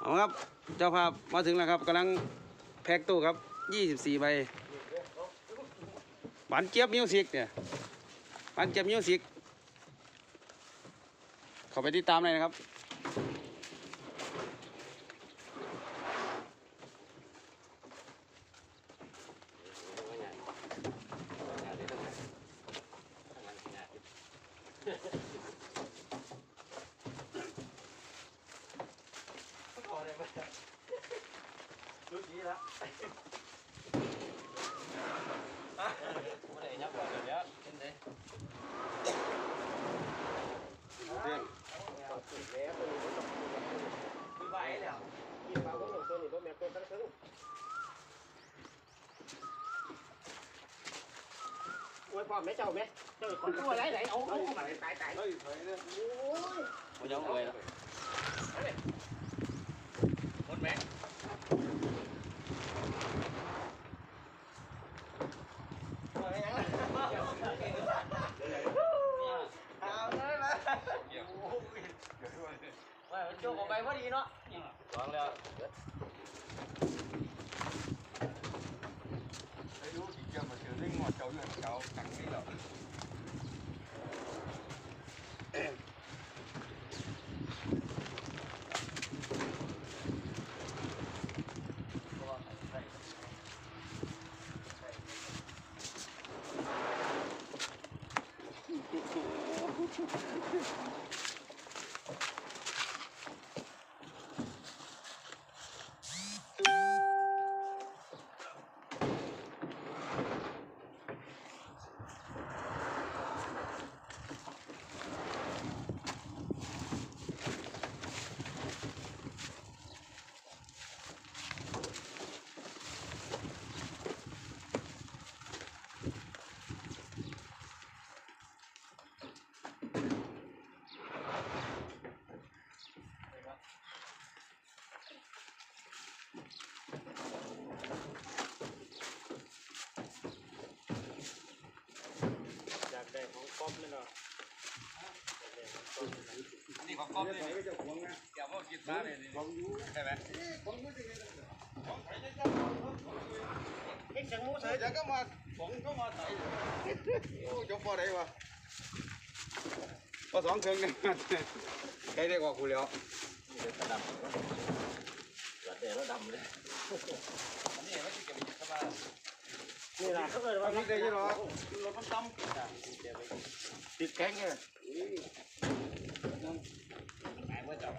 เอาครับ เจ้าภาพมาถึงแล้วครับกำลังแพ็กตู้ครับ 24 ใบหวานเจี๊ยบมิวสิกเนี่ยหวานเจี๊ยบมิวสิกเข้าไปติดตามเลยนะครับ ดีแล้วไม่ได้ยับก่อนเดี๋ยวเห็นไหมมีใบแล้วกินปลาพวกหนึ่งตัวนี่พวกแม่ตัวตั้งซึ่งโอ้ยพ่อแม่เจ้าแม่เจ้าคนตัวไหลไหลเอาเอามาตายตายโอ้ย ผมยังเลยนะ หมดแม่เอาเลยมา ว่าโจกออกไปพอดีเนาะวางแล้วไม่รู้กี่เจ้ามาเจอเรื่องงอเจ้าเรื่องเจ้าตังนี้หรอก อยากได้ของป๊อปเลยเนาะ นี่ข องก๊อฟนี่ไม่เจ้าหวงนะเดี๋ยวว่ากินซะเลยนี่ของยูใช่ไหมเอ็กซ์จังมูเสร็จแล้วก็มาของก็มาใส่โอ้ยกพอได้วะพอสองเครื่องเนี่ยใครได้กว่ากูแล้วนี่เป็นดำหลัดแดงแล้วดำเลยนี่ไม่ใช่เก็บไปกินเข้ามานี่ล่ะเขาเกิดวัว่านนี้ได้ยังหรอรถต้มติดแข็งเนี่ยหายเมื่อจับห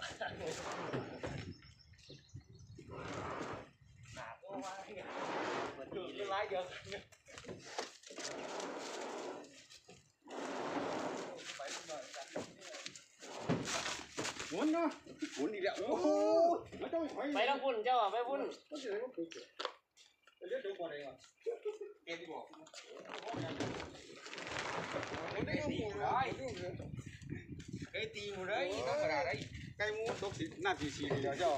นาก็ว่าเหมือนจุดร้ายเดียว หมุนเนาะห มุนอีกแล้วโอ้โหไม่ต้องถอยไปแล้วพุ่นเจ้าไปพุ่นมันจะได้ก็ปุ๊บเดี๋ยวเดี๋ยวก่อนเลยว่ะเกณฑ์ดีบอกมันได้ก็หมุนเลยไอ้ตีหมุนเลยธรรมดาได้ไก่หมูตกสิหน้าทีสีเดียวเจ้า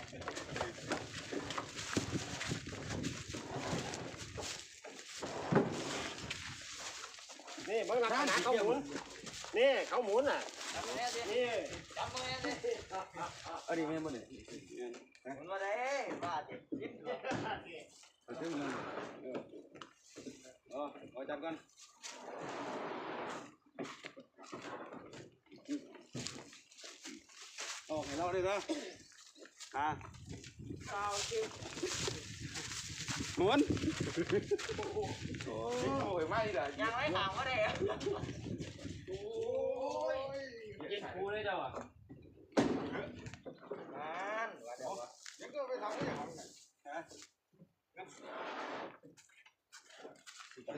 นี่เบิ่งหลักฐานเขาหมุนนี่เขาหมุนอะ นี่อันนี้แม่มันเนี่ยหมุนมาได้บาด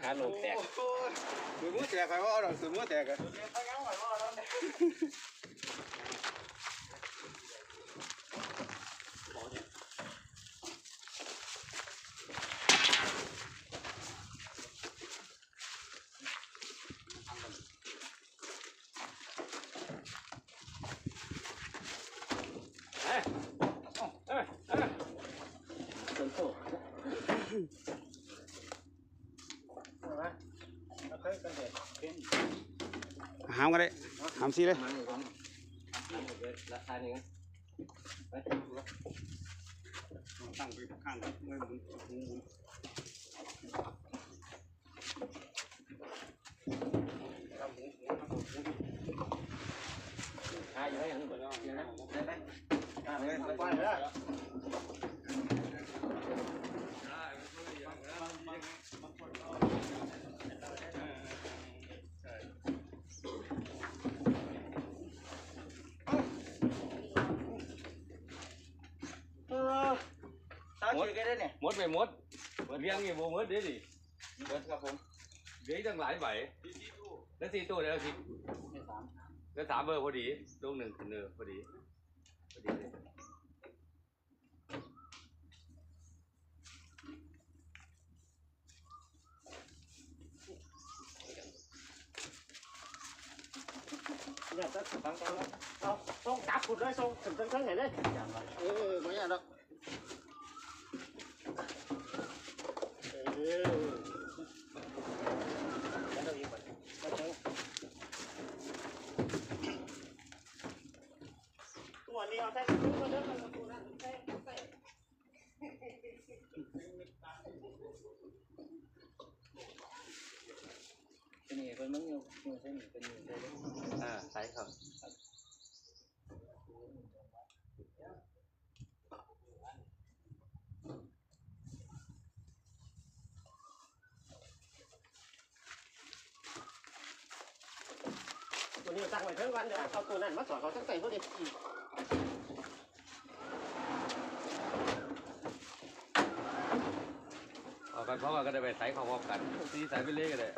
ปัญหาโลกแตกโอ้ยสือมือแตกใครว่าเอาหรอสือมือแตกอะ หามกันเลยหามซีเลยตั้งไปข้างไม่ sao chị cái đấy nè หมดไปหมดเลี้ยงอยู่บ่หมดเด้ดิ được ครับผมเลี้ยงตั้งหลายใบแล้วสี่ตัวเดียวสิแล้วสามเบอร์พอดีลูกหนึ่งคือเนอพอดีพอดีเลยเนี่ยจะฟังกันแล้วเอาต้องจับขุดเลยส่งถึงถึงถึงไหนเลยเออไม่ยากหรอกเออแล้วเราอีกก่อนมาเชิงตัวนี้เอาใส่ถุงมาเด้อมาดูนะใส่ใส่ cái này vẫn muốn nhiều nhiều thêm nhiều nhiều thêm อ่าใช่ครับตัวนี้ตั้งไว้เพิ่งวันเดี๋ยวเอาตัวนั้นมาสอนเขาตั้งแต่พวกนี้เอาไปเพราะว่าก็ได้ไปใส่ของพร้อมกันตีใส่ไปเลยก็ได้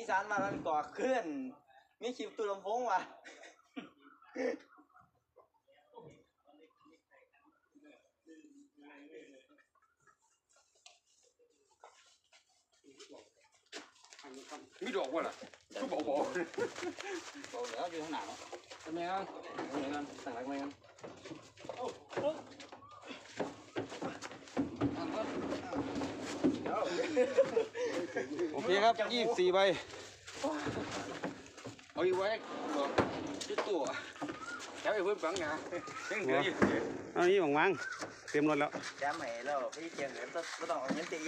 อีสานมาแล้วก่อเคลื่อนมีคลิปตุลำโพงว่ะมีดอกวะล่ะก็บอกบอกบอกแล้วอยู่ข้างหน้าเนาะทำไมอะตรงนี้กันตั้งหลักไว้กัน โอเคครับยี่สิบสี่ใบ เอาอีกไว้บอกชุดตัวแค่ไปเพิ่มฝังงายังเหลืออยู่เอานี่ของมังเต็มรถแล้วแจมใหม่แล้วพี่เจียงเดี๋ยวต้องไม่ต้องเอาเงินตี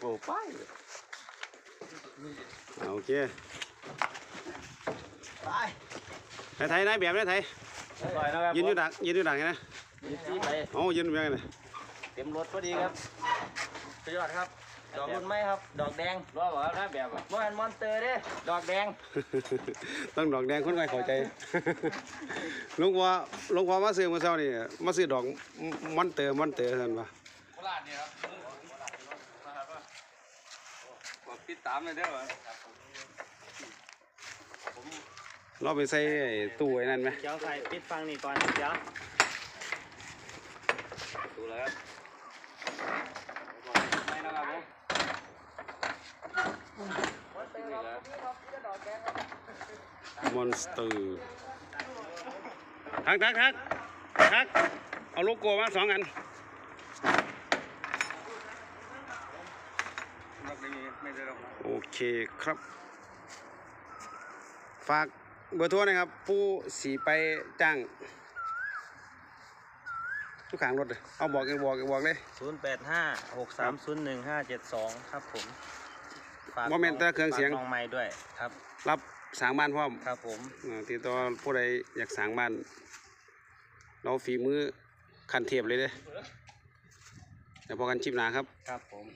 โอ้ป้ายอ่าโอเค ไปนายไทยนายแบบนายไทยปล่อยนะครับยืนอยู่ดักยืนอยู่ดักไงนะยืนที่ไปอ๋อยืนแบบไงนะเต็มรถพอดีครับสุดยอดครับ ดอกรุ่นไหมครับ ดอกแดงรอบอกว่าหน้าแบบอะมอนมอนเตอร์เด้ดอกแดง ต้องดอกแดงคนไข้เข้าใจหลุงว่าหลุงว่ามาซื้อมาเช้านี่มาซื้อดอกมอนเตอร์มอนเตอร์ท่านปะโคราชเนี่ยครับบอกติดตามเลยเด้อเราไปใส่ไอ้ตู้ไอ้นั่นไหมเจ้าใครปิดฟังนี่ก่อนเดี๋ยวดูแล้วครับไม่นะครับผ มอนสเตอร์ทักทักทักทักเอาโลโกมาสองอันโอเคครับ ฝากเบอร์โทรนะครับ ผู้สีไปจ้างทุกขางรถเลยเอาบอกเองบอกเองบอกเลยศูนย์แปดห้าหกสามศูนย์หนึ่งห้าเจ็ดสองครับผม ฝากโมเมนต์แต่เครื่องเสียง ฝากน้องไม้ด้วยครับ รับสร้างบ้านพร้อมครับผมอ่าติดต่อผู้ใดอยากสร้างบ้าน เราฝีมือคันเทียบเลยเด้อเดี๋ยวพอกันชิปหนาครับ ครับผม